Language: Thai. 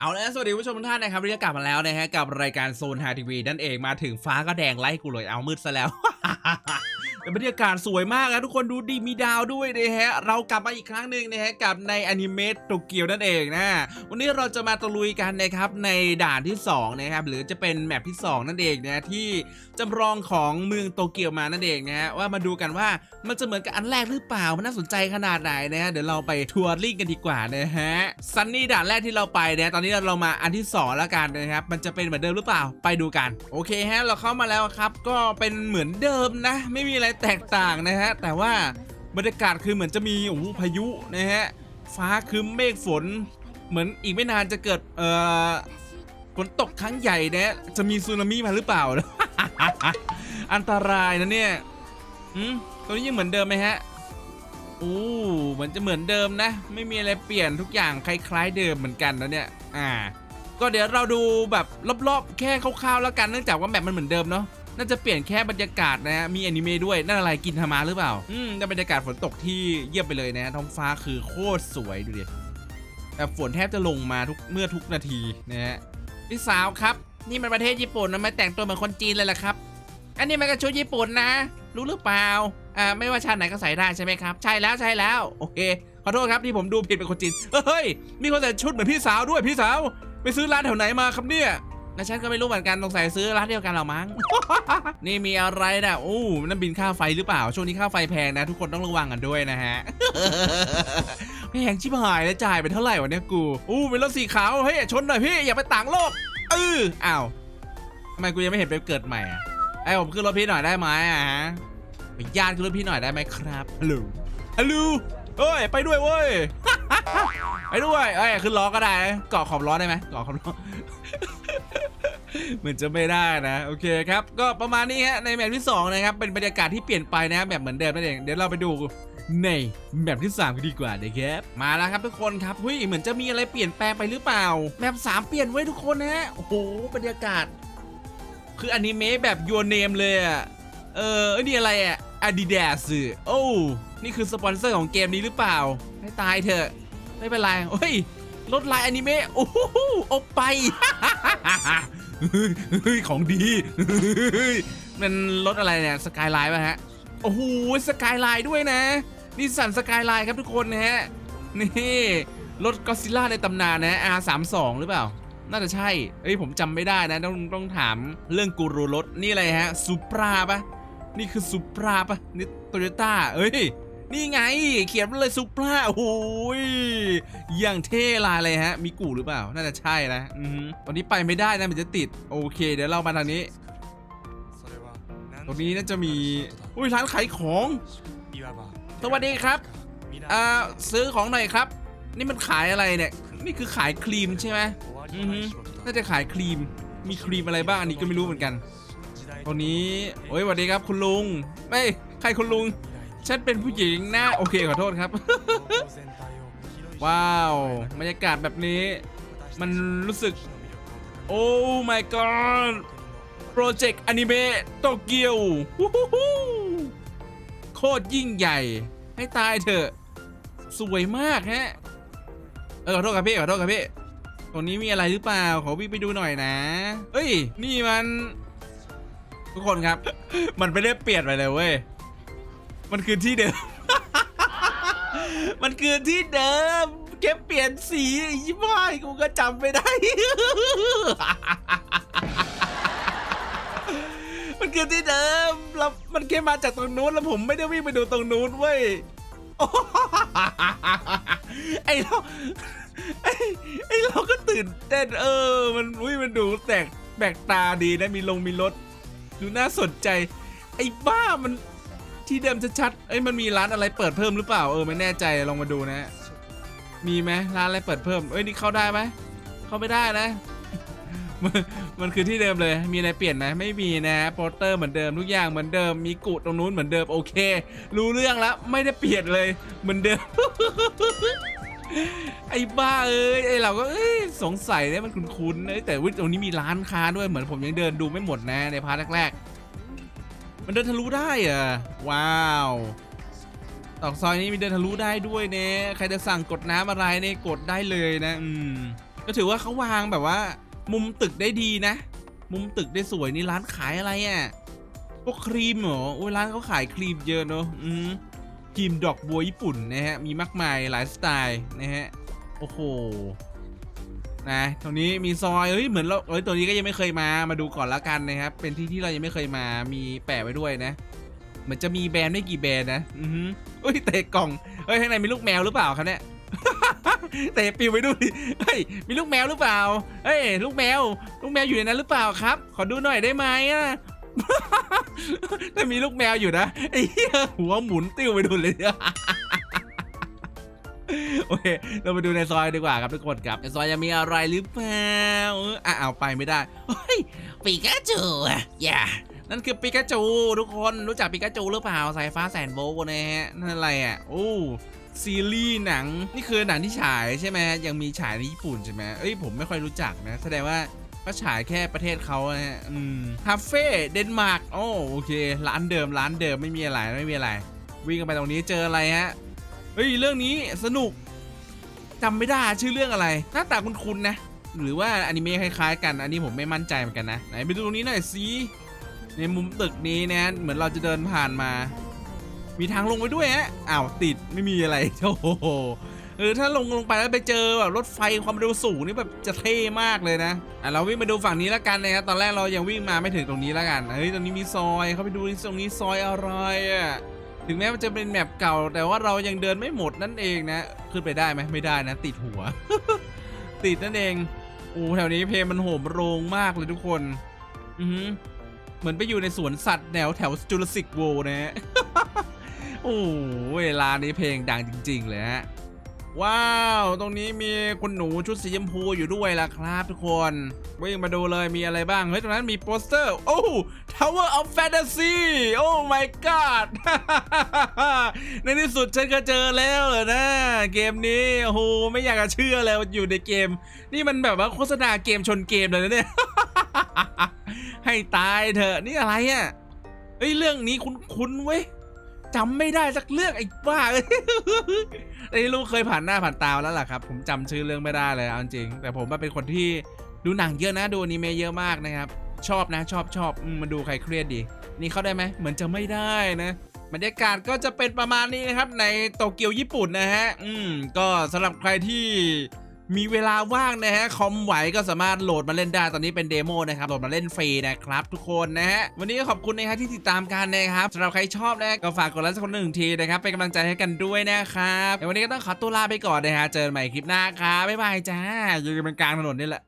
เอาละสวัสดีผู้ชมทุกท่านนะครับเรียกกลับมาแล้วนะฮะกับรายการโซนฮาทีวีนั่นเองมาถึงฟ้าก็แดงไล่กูเลยเอามืดซะแล้ว เป็นบรรยากาศสวยมากนะทุกคนดูดีมีดาวด้วยนะฮะเรากลับมาอีกครั้งหนึ่งนะฮะกับในอนิเมะโตเกียวนั่นเองนะวันนี้เราจะมาตะลุยกันนะครับในด่านที่สองนะครับหรือจะเป็นแมปที่สองนั่นเองนะที่จำลองของเมืองโตเกียวมานั่นเองนะฮะว่ามาดูกันว่ามันจะเหมือนกับอันแรกหรือเปล่ามันน่าสนใจขนาดไหนนะฮะเดี๋ยวเราไปทัวร์ลิงกันดีกว่านะฮะซันนี่ด่านแรกที่เราไปนะตอนนี้เรามาอันที่สองแล้วกันนะครับมันจะเป็นเหมือนเดิมหรือเปล่าไปดูกัน โอเคฮะเราเข้ามาแล้วครับก็เป็นเหมือนเดิมนะ ไม่มีอะไรแตกต่างนะฮะ แต่ว่าบรรยากาศคือเหมือนจะมีโอ้โหพายุนะฮะ ฟ้าครึ้มเมฆฝน เหมือนอีกไม่นานจะเกิดเอ่อฝนตกครั้งใหญ่นะจะมีสึนามิมาหรือเปล่า อันตรายนะเนี่ยอืมตัวนี้ยังเหมือนเดิมไหมฮะอู้เหมือนจะเหมือนเดิมนะ ไม่มีอะไรเปลี่ยนทุกอย่างคล้าย ๆ เดิมเหมือนกันนะเนี่ย อ่า ก็เดี๋ยวเราดูแบบรอบๆแค่คร่าวๆแล้วกันเนื่องจากว่าแบบมันเหมือนเดิมเนาะ น่าจะเปลี่ยนแค่บรรยากาศนะฮะมีแอนิเมะด้วยนั่นอะไรกินทามาหรือเปล่า อืมแต่บรรยากาศฝนตกที่เยี่ยมไปเลยนะ ท้องฟ้าคือโคตรสวยดูดิแบบฝนแทบจะลงมาทุกเมื่อทุกนาทีนะฮะพี่สาวครับ นี่มันประเทศญี่ปุ่นนะไม่แต่งตัวเหมือนคนจีนเลยล่ะครับ อันนี้มันก็ชุดญี่ปุ่นนะ รู้หรือเปล่าอ่าไม่ว่าชาติไหนก็ใส่ได้ใช่ไหมครับ ใช่แล้วใช่แล้วโอเคขอโทษครับที่ผมดูผิดเป็นคนจีนเฮ้ยมีคนใส่ชุดเหมือนพี่สาวด้วยพี่สาว ไปซื้อร้านแถวไหนมาครับเนี่ย และฉันก็ไม่รู้เหมือนกันสงสัยซื้อร้านเดียวกันเหรอมั้ง นี่มีอะไรนะโอ้นั่นบินค่าไฟหรือเปล่า ช่วงนี้ค่าไฟแพงนะ ทุกคนต้องระวังกันด้วยนะฮะ แพงชิบหายแล้วจ่ายไปเท่าไหร่วะเนี่ยกู อู้เป็นรถสีขาวเฮ้ยชนหน่อยพี่อย่าไปต่างโลกเอออ้าวทำไมกูยังไม่เห็นไปเกิดใหม่อะไอ้ผมขึ้นรถพี่หน่อยได้ไหมอะฮะญาติขึ้นรถพี่หน่อยได้ไหมครับฮัลโหลฮัลโหลเฮ้ยไปด้วยเว้ย ไปด้วยเอ้ยขึ้นล้อก็ได้เกาะขอบล้อได้ไหมเกาะขอบล้อเหมือนจะไม่ได้นะ โอเคครับ ก็ประมาณนี้ฮะในแมปที่ 2 นะครับ เป็นบรรยากาศที่เปลี่ยนไปนะแบบเหมือนเดิมนั่นเองเดี๋ยวเราไปดูในแมปที่3กันดีกว่านะครับมาแล้วครับทุกคนครับเฮ้ยเหมือนจะมีอะไรเปลี่ยนแปลงไปหรือเปล่าแมป3เปลี่ยนไว้ทุกคนนะฮะโอ้โหบรรยากาศ คืออนิเมะแบบยูเนมเลยอะเออเอ้นี่อะไรอะ Adidas โอ้นี่คือสปอนเซอร์ของเกมนี้หรือเปล่า ให้ตายเถอะ ไม่เป็นไรเฮ้ยรถลายอนิเมะโอ้โหอาไปเฮ้ยของดีมันรถอะไรเนี่ยสกายไลน์ป่ะฮะโอ้โหสกายไลน์ด้วยนะนิสสันสกายไลน์ครับทุกคนนะฮะนี่รถก็ซิล่าในตำนานนะ R32 หรือเปล่า น่าจะใช่ เอ้ยผมจำไม่ได้นะ ต้องต้องถามเรื่องกูรูรถ นี่อะไรฮะซูปราปะนี่คือซูปราปะนี่โตโยต้าเอ้ย นี่ไง เขียนมาเลยซูปราโอ้โหยอย่างเท่ลายเลยฮะ มีกูหรือเปล่า น่าจะใช่นะอือฮึวันนี้ไปไม่ได้นะมันจะติด โอเค เดี๋ยวเรามาทางนี้ ตรงนี้น่าจะมี อุ้ยร้านขายของ สวัสดีครับ อ่า ซื้อของหน่อยครับ นี่มันขายอะไรเนี่ย นี่คือขายครีมใช่ไหมอือน่าจะขายครีม มีครีมอะไรบ้างอันนี้ก็ไม่รู้เหมือนกัน ตรงนี้ โอ้ยสวัสดีครับคุณลุงเอ้ยใครคุณลุง ฉันเป็นผู้หญิงนะ โอเคขอโทษครับ ว้าวบรรยากาศแบบนี้ มันรู้สึก โอ้ my god โปรเจกต์อนิเมะโตเกียวโคตรยิ่งใหญ่ ให้ตายเถอะ สวยมากฮะ เออขอโทษครับพี่ขอโทษครับพี่ตรงนี้มีอะไรหรือเปล่า ขอวิ่งไปดูหน่อยนะ เอ้ย นี่มัน ทุกคนครับ มันไม่ได้เปลี่ยนไปเลยเว้ย มันคือที่เดิม มันคือที่เดิมแค่เปลี่ยนสียี่บ้ากูก็จำไม่ได้ มันคือที่เดิมแล้วมันแค่มาจากตรงนู้นแล้วผมไม่ได้วิ่งไปดูตรงนู้นเว้ยไอ้เราไอไอเราก็ตื่นเต้นเออ มันอุ้ยมันดูแตกแปลกตาดีนะมีลงมีรถดูน่าสนใจ ไอ้บ้ามัน ที่เดิมชัดๆเอ้ยมันมีร้านอะไรเปิดเพิ่มหรือเปล่าเออไม่แน่ใจลองมาดูนะ มีไหมร้านอะไรเปิดเพิ่มเอ้ยนี่เข้าได้ไหมเข้าไม่ได้นะมันมันคือที่เดิมเลย มีอะไรเปลี่ยนไหมไม่มีนะโปสเตอร์เหมือนเดิมทุกอย่างเหมือนเดิม มีกุตรงนู้นเหมือนเดิมโอเค รู้เรื่องแล้วไม่ได้เปลี่ยนเลยเหมือนเดิม ไอ้บ้าเอ้ยไอ้เราก็เอ้ยสงสัยเนี่ยมันคุ้นๆเอ้ยแต่วิตรงนี้มีร้านค้าด้วยเหมือนผมยังเดินดูไม่หมดนะในพาร์ทแรกๆ มันเดินทะลุได้อะว้าวตอกซอยนี้มีเดินทะลุได้ด้วยเนี่ยใครจะสั่งกดน้ำอะไรเนี่ยกดได้เลยนะ อืม ก็ถือว่าเขาวางแบบว่า มุมตึกได้ดีนะ มุมตึกได้สวยนี่ร้านขายอะไรอะ่ะพวกครีมเหรอโอ้ยร้านเขาขายครีมเยอะเนอะอืมครีมดอกบัวญี่ปุ่นนะฮะมีมากมายหลายสไตล์นะฮะโอ้โห นะตรงนี้มีซอยเฮ้ยเหมือนเราเอ้ยตัวนี้ก็ยังไม่เคยมามาดูก่อนละกันนะครับ เป็นที่ที่เรายังไม่เคยมามีแปะไว้ด้วยนะเหมือนจะมีแบรนด์ไม่กี่แบรนด์นะอือฮึเฮ้ยเตะกล่องเฮ้ยข้างในมีลูกแมวหรือเปล่าครับเนี่ยเตะปิวไปดูดิเฮ้ยมีลูกแมวหรือเปล่าเฮ้ยลูกแมว ลูกแมวอยู่ในนั้นหรือเปล่าครับ ขอดูหน่อยได้ไหมอะถ้ามีลูกแมวอยู่นะไอ้หัวหมุนติ้วไปดูเลย โอเค เราไปดูในซอยดีกว่าครับทุกคนครับในซอยยังมีอะไรหรือเปล่าเอออะเอาไปไม่ได้เฮ้ยปิกาจูอะอย่านั่นคือปิกาจูทุกคนรู้จักปิกาจูหรือเปล่าสายฟ้าแสนโวลต์นะฮะนั่นอะไรอะโอ้ซีรีส์หนังนี่คือหนังที่ฉายใช่ไหมยังมีฉายในญี่ปุ่นใช่ไหมเอ้ยผมไม่ค่อยรู้จักนะแสดงว่าก็ฉายแค่ประเทศเขานะฮะอืมคาเฟ่เดนมาร์กโอ้โอเค ร้านเดิมร้านเดิมไม่มีอะไรไม่มีอะไร วิ่งกันไปตรงนี้เจออะไรฮะ ฮ้ยเรื่องนี้สนุกจำไม่ได้ชื่อเรื่องอะไร หน้าตาคุ้นๆนะ หรือว่าอนิเมะคล้ายๆกัน อันนี้ผมไม่มั่นใจเหมือนกันนะ ไหนไปดูตรงนี้หน่อยสิในมุมตึกนี้นะเหมือนเราจะเดินผ่านมา มีทางลงไปด้วยฮะอ้าวติดไม่มีอะไรโอ้โหเออถ้าลงลงไปแล้วไปเจอแบบรถไฟความเร็วสูงนี่แบบจะเท่มากเลยนะอะเราวิ่งมาดูฝั่งนี้แล้วกันนะครับตอนแรกเรายังวิ่งมาไม่ถึงตรงนี้แล้วกันเฮ้ยตรงนี้มีซอย เข้าไปดูตรงนี้ซอยอะไรอะ ถึงแม้มันจะเป็นแมปเก่า แต่ว่าเรายังเดินไม่หมดนั่นเองนะ ขึ้นไปได้ไหมไม่ได้นะ ติดหัว ติดนั่นเองโอ้แถวนี้เพลงมันโหมโรงมากเลยทุกคน อือเหมือนไปอยู่ในสวนสัตว์แนวแถวจูราสสิกโวนะฮะโอ้เวลานี้เพลงดังจริง ๆ เลยฮะ ว้าว ตรงนี้มีคุณหนูชุดสีชมพูอยู่ด้วยล่ะครับทุกคนวิ่งมาดูเลยมีอะไรบ้าง เฮ้ย ตรงนั้นมีโปสเตอร์ โอ้ Tower of Fantasy โอ้ my god ในที่สุดฉันก็เจอแล้วเหรอนะ เกมนี้ โอ้โห ไม่อยากจะเชื่อเลยอยู่ในเกม นี่มันแบบว่าโฆษณาเกมชนเกมเลยนะเนี่ย ให้ตายเถอะ นี่อะไรอะเฮ้ย เรื่องนี้คุ้นๆเว้ย จำไม่ได้สักเรื่องไอ้บ้าเอ้ยไอ้ลูกเคยผ่านหน้าผ่านตาแล้วล่ะครับ ผมจำชื่อเรื่องไม่ได้เลยเอาจริง แต่ผมเป็นคนที่ดูหนังเยอะนะดูอนิเมะเยอะมากนะครับ ชอบนะชอบชอบอืมมาดูใครเครียดดี นี่เข้าได้ไหมเหมือนจะไม่ได้นะบรรยากาศก็จะเป็นประมาณนี้นะครับในโตเกียวญี่ปุ่นนะฮะ อืม ก็สำหรับใครที่ มีเวลาว่างนะฮะคอมไหวก็สามารถโหลดมาเล่นได้ตอนนี้เป็นเดโมนะครับโหลดมาเล่นฟรีนะครับทุกคนนะฮะวันนี้ก็ขอบคุณนะฮะที่ติดตามกันนะครับสำหรับใครชอบนะก็ฝากกดไลค์สักคนหนึ่งทีนะครับเป็นกำลังใจให้กันด้วยนะครับวันนี้ก็ต้องขอตัวลาไปก่อนนะฮะเจอกันใหม่คลิปหน้าครับบ๊ายบายจ้าอยู่กันกลางถนนนี่แหละ